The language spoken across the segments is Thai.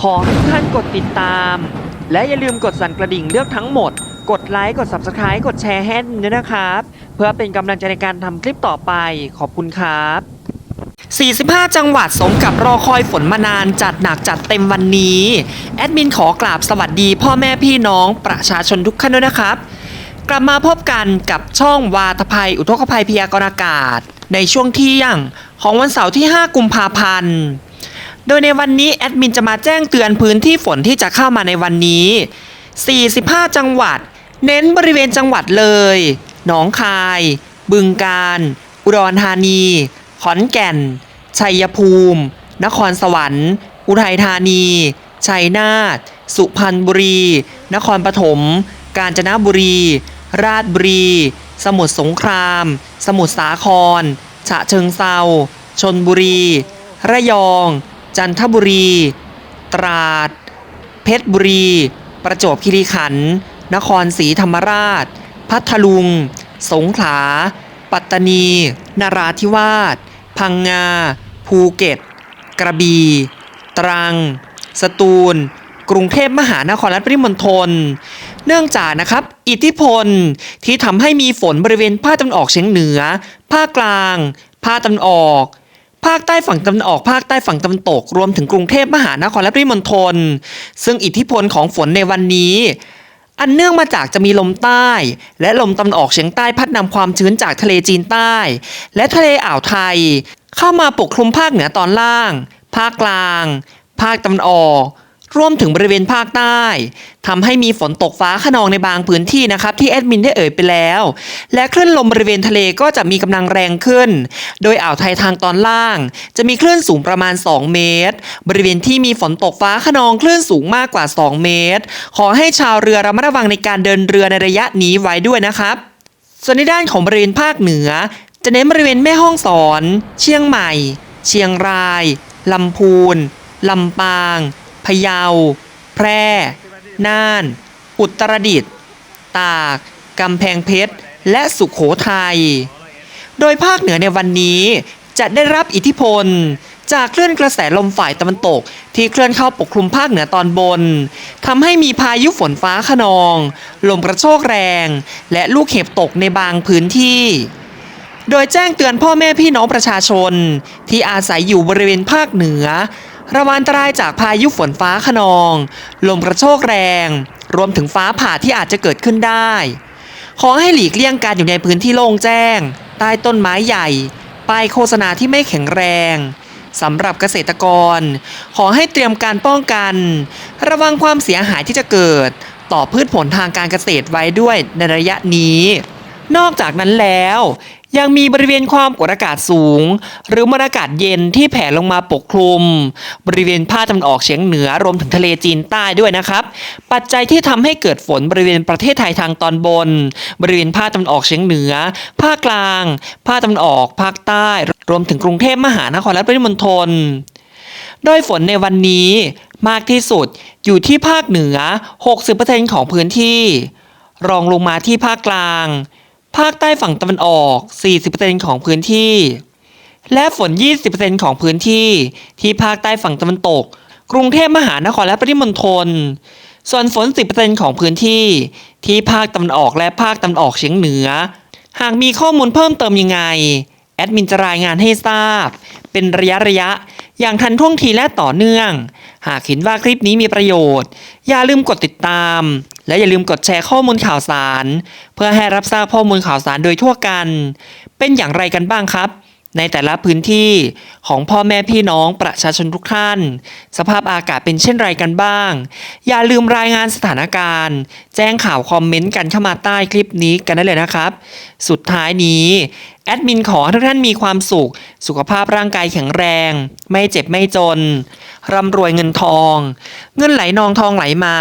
ขอให้ทุกท่านกดติดตาม และอย่าลืมกดสั่นกระดิ่งเลือกทั้งหมด กดไลค์ กด Subscribe กดแชร์ให้ด้วยนะครับ เพื่อเป็นกำลังใจในการทำคลิปต่อไป ขอบคุณครับ 45 จังหวัดสมกับรอคอยฝนมานานจัดหนักจัดเต็มวันนี้ แอดมินขอกราบสวัสดีพ่อแม่พี่น้องประชาชนทุกท่านด้วยนะครับ กลับมาพบกันกับช่องวาทภัย อุทกภัยพยากรณ์อากาศ ในช่วงเที่ยงของวันเสาร์ที่ 5 กุมภาพันธ์ โดยในวันนี้แอดมินจะมาแจ้งเตือนพื้นที่ฝนที่จะเข้ามาในวันนี้ 45 จังหวัด เน้นบริเวณจังหวัดเลย หนองคาย บึงกาฬ อุดรธานี ขอนแก่น ชัยภูมิ นครสวรรค์ อุทัยธานี ชัยนาท สุพรรณบุรี นครปฐม กาญจนบุรี ราชบุรี สมุทรสงคราม สมุทรสาคร ฉะเชิงเซาชนบุรี ระยอง จันทบุรี ตราด เพชรบุรี ประจวบคีรีขันธ์ นครศรีธรรมราช พัทลุง สงขลา ปัตตานี นราธิวาส พังงา ภูเก็ต กระบี่ ตรัง สตูล กรุงเทพมหานครและปริมณฑล เนื่องจากนะครับ อิทธิพลที่ทำให้มีฝนบริเวณภาคตะวันออกเฉียงเหนือ ภาคกลาง ภาคตะวันออก ภาคใต้ฝั่งตะวันออกภาคใต้ฝั่งตะวันตก รวมถึงกรุงเทพมหานครและปริมณฑลซึ่งอิทธิพลของฝนในวันนี้ อันเนื่องมาจากจะมีลมใต้ และลมตะวันออกเฉียงใต้พัดนำความชื้นจากทะเลจีนใต้ และทะเลอ่าวไทย เข้ามาปกคลุมภาคเหนือตอนล่าง ภาคกลาง ภาคตะวันออก รวมถึงบริเวณภาคใต้ทำให้มีฝนตกฟ้าขนองในบางพื้นที่นะครับ ที่แอดมินได้เอ่ยไปแล้ว และคลื่นลมบริเวณทะเลก็จะมีกำลังแรงขึ้น โดยอ่าวไทยทางตอนล่าง จะมีคลื่นสูงประมาณ 2 เมตร บริเวณที่มีฝนตกฟ้าขนองคลื่นสูงมากกว่า 2 เมตร ขอให้ชาวเรือระมัดระวังในการเดินเรือในระยะนี้ไว้ด้วยนะครับ ส่วนในด้านของบริเวณภาคเหนือ จะเน้นบริเวณแม่ห้องสอน เชียงใหม่ เชียงรายลำพูนลำปาง พะเยา แพร่ น่าน อุตรดิตถ์ ตาก กำแพงเพชร และสุขโขทัย โดยภาคเหนือในวันนี้จะได้รับอิทธิพล จากคลื่นกระแสลมฝ่ายตะวันตกที่เคลื่อนเข้าปกคลุมภาคเหนือตอนบนทำให้มีพายุฝนฟ้าขนอง ลมกระโชกแรง และลูกเห็บตกในบางพื้นที่ โดยแจ้งเตือนพ่อแม่พี่น้องประชาชน ที่อาศัยอยู่บริเวณภาคเหนือ ระวังอันตรายจากพายุฝนฟ้าขนอง ลมกระโชกแรง รวมถึงฟ้าผ่าที่อาจจะเกิดขึ้นได้ ขอให้หลีกเลี่ยงการอยู่ในพื้นที่โล่งแจ้ง ใต้ต้นไม้ใหญ่ ป้ายโฆษณาที่ไม่แข็งแรงสำหรับเกษตรกร ขอให้เตรียมการป้องกัน ระวังความเสียหายที่จะเกิด ต่อพืชผลทางการเกษตรไว้ด้วยในระยะนี้ นอกจากนั้นแล้ว ยังมีบริเวณความกดอากาศสูง หรือมวลอากาศเย็นที่แผ่ลงมาปกคลุม บริเวณภาคตะวันออกเฉียงเหนือรวมถึงทะเลจีนใต้ด้วยนะครับ ปัจจัยที่ทำให้เกิดฝนบริเวณประเทศไทยทางตอนบน บริเวณภาคตะวันออกเฉียงเหนือ ภาคกลาง ภาคตะวันออก ภาคใต้ รวมถึงกรุงเทพมหานครและปริมณฑลโดยฝนในวันนี้มากที่สุดอยู่ที่ภาคเหนือ 60%ของพื้นที่ รองลงมาที่ภาคกลาง ภาคใต้ฝั่งตะวันออก 40%ของพื้นที่ และฝน 20%ของพื้นที่ ที่ภาคใต้ฝั่งตะวันตก กรุงเทพมหานครและปริมณฑล ส่วนฝน 10%ของพื้นที่ ที่ภาคตะวันออกและภาคตะวันออกเฉียงเหนือ หากมีข้อมูลเพิ่มเติมยังไง แอดมินจะรายงานให้ทราบ เป็นระยะระยะ อย่างทันท่วงทีและต่อเนื่อง หากเห็นว่าคลิปนี้มีประโยชน์ อย่าลืมกดติดตาม และอย่าลืมกดแชร์ข้อมูลข่าวสาร เพื่อให้รับทราบข้อมูลข่าวสารโดยทั่วกัน เป็นอย่างไรกันบ้างครับ ในแต่ละพื้นที่ของพ่อแม่พี่น้องประชาชนทุกท่าน สภาพอากาศเป็นเช่นไรกันบ้าง อย่าลืมรายงานสถานการณ์ แจ้งข่าวคอมเมนต์กันเข้ามาใต้คลิปนี้กันได้เลยนะครับ สุดท้ายนี้แอดมินขอทุกท่านมีความสุข สุขภาพร่างกายแข็งแรง ไม่เจ็บไม่จน ร่ำรวยเงินทอง เงินไหลนองทองไหลมา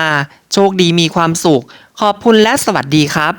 โชคดีมีความสุข ขอบคุณและสวัสดีครับ